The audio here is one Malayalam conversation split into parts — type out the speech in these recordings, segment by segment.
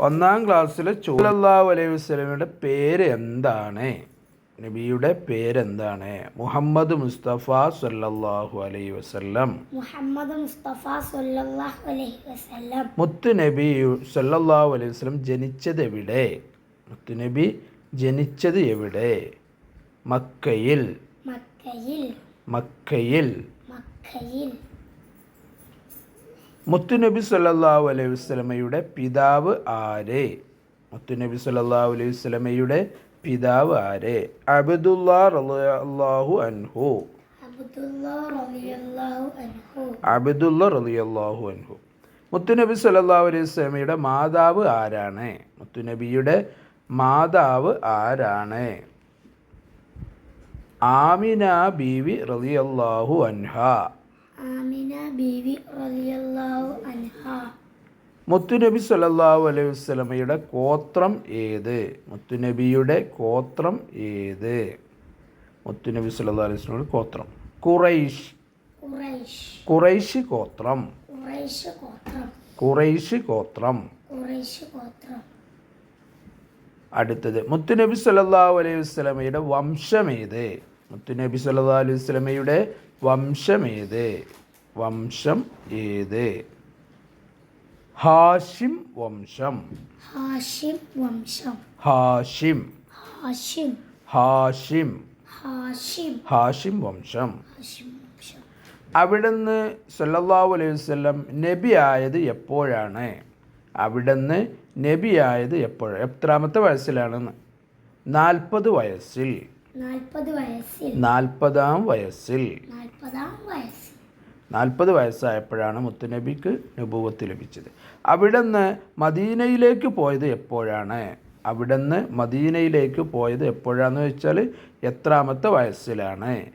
ഒന്നാം ക്ലാസ്സിൽ ചോലല്ലാ അലൈഹി വസ്ലമിയുടെ പേര് എന്താണ്? നബിയുടെ പേരെന്താണ് മുഹമ്മദ് മുസ്തഫ സല്ലല്ലാഹു അലൈഹി വസ്ലം മുഹമ്മദ് മുസ്തഫ അലൈഹി നബി സല്ലല്ലാഹു അലൈഹി വസ്ലം ജനിച്ചത് എവിടെ? മുത്ത് നബി ജനിച്ചത് എവിടെ? മക്കയിൽ. മക്കയിൽ. മക്കയിൽ. മക്കയിൽ. മുത്തുനബി സല്ലല്ലാഹു അലൈഹി വസല്ലമയുടെ പിതാവ് ആര്? മുത്തുനബി സല്ലല്ലാഹു അലൈഹി വസല്ലമയുടെ പിതാവ് ആരെ? അബിദുല്ലാഹു റളിയല്ലാഹു അൻഹു. അബ്ദുല്ലാ റളിയല്ലാഹു അൻഹു. അബ്ദുല്ല റളിയല്ലാഹു അൻഹു. മുത്തുനബി സല്ലല്ലാഹു അലൈഹി വസല്ലമയുടെ മാതാവ് ആരാണ്? മുത്തുനബിയുടെ മാതാവ് ആരാണ്? ആമിന ബീവി റളിയല്ലാഹു അൻഹ. ആമിന ബീവി റളിയല്ലാഹു മുത്തുനബി സല്ലല്ലാഹു അലൈഹി വസ്ലമയുടെ ഗോത്രം ഏത്? മുത്തുനബിയുടെ ഗോത്രം ഏത്? മുത്തുനബി സല്ലാ അലൈഹി വസ്ലമയുടെ ഗോത്രം. കുറൈഷ് കുറൈഷ് ഗോത്രം. കുറൈഷ് ഗോത്രം. അടുത്തത് മുത്തുനബി സല്ലല്ലാഹു അലൈഹി വസ്ലമയുടെ വംശം ഏത്? മുത്തുനബി സല്ലാ അലൈഹി വസ്ലമയുടെ വംശം ഏത്? വംശം ഏത്? ഹാഷിം വംശം. ഹാഷിം വംശം. ഹാഷിം. ഹാഷിം. ഹാഷിം. ഹാഷിം. ഹാഷിം വംശം. അവിടുന്ന് സല്ലല്ലാഹു അലൈഹി വസല്ലം നബി ആയത് എപ്പോഴാണ്? അവിടുന്ന് നബി ആയത് എപ്പോഴാണ് എത്രാമത്തെ വയസ്സിലാണെന്ന്? നാൽപ്പത് വയസ്സിൽ. നാൽപ്പത് വയസ്സിൽ നാൽപ്പതാം വയസ്സിൽ നാൽപ്പതാം വയസ്സിൽ നാൽപ്പത് വയസ്സായപ്പോഴാണ് മുത്തുനബിക്ക് നുപൂവത്ത് ലഭിച്ചത്. അവിടുന്ന് മദീനയിലേക്ക് പോയത് എപ്പോഴാണ്? അവിടുന്ന് മദീനയിലേക്ക് പോയത് എപ്പോഴാണെന്ന് വെച്ചാൽ എത്രാമത്തെ വയസ്സിലാണ്?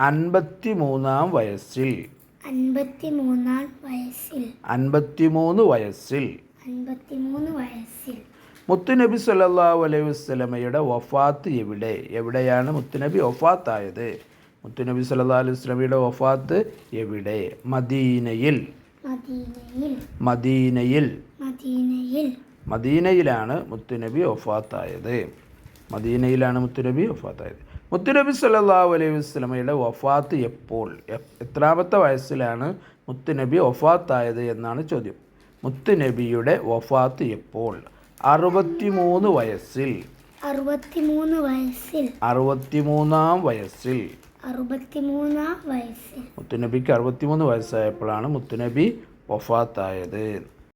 അൻപത്തി മൂന്നാം വയസ്സിൽ. അൻപത്തി മൂന്നാം വയസ്സിൽ. അൻപത്തിമൂന്ന് വയസ്സിൽ. അൻപത്തിമൂന്ന് വയസ്സിൽ. മുത്തുനബി സല്ലാ അലൈഹി വസല്ലമയുടെ വഫാത്ത് എവിടെ? എവിടെയാണ് മുത്തുനബി വഫാത്തായത്? മുത്തുനബി സല്ലല്ലാഹു അലൈഹി വസല്ലമയുടെ വഫാത്ത് എവിടെ? മദീനയിൽ. മദീനയിൽ. മദീനയിലാണ് മുത്തുനബി വഫാത്തായത്. മദീനയിലാണ് മുത്തുനബി വഫാത്തായത്. മുത്തുനബി സല്ലല്ലാഹു അലൈഹി വസല്ലമയുടെ വഫാത്ത് എപ്പോൾ? എത്രാമത്തെ വയസ്സിലാണ് മുത്തുനബി വഫാത്തായത് എന്നാണ് ചോദ്യം. മുത്തുനബിയുടെ വഫാത്ത് എപ്പോൾ? അറുപത്തിമൂന്ന് വയസ്സിൽ. അറുപത്തിമൂന്ന് വയസ്സിൽ. അറുപത്തിമൂന്നാം വയസ്സിൽ. അറുപത്തിമൂന്നാം വയസ്സിൽ മുത്തുനബിക്ക് അറുപത്തിമൂന്ന് വയസ്സായപ്പോഴാണ് മുത്തുനബി വഫാത്തായത്.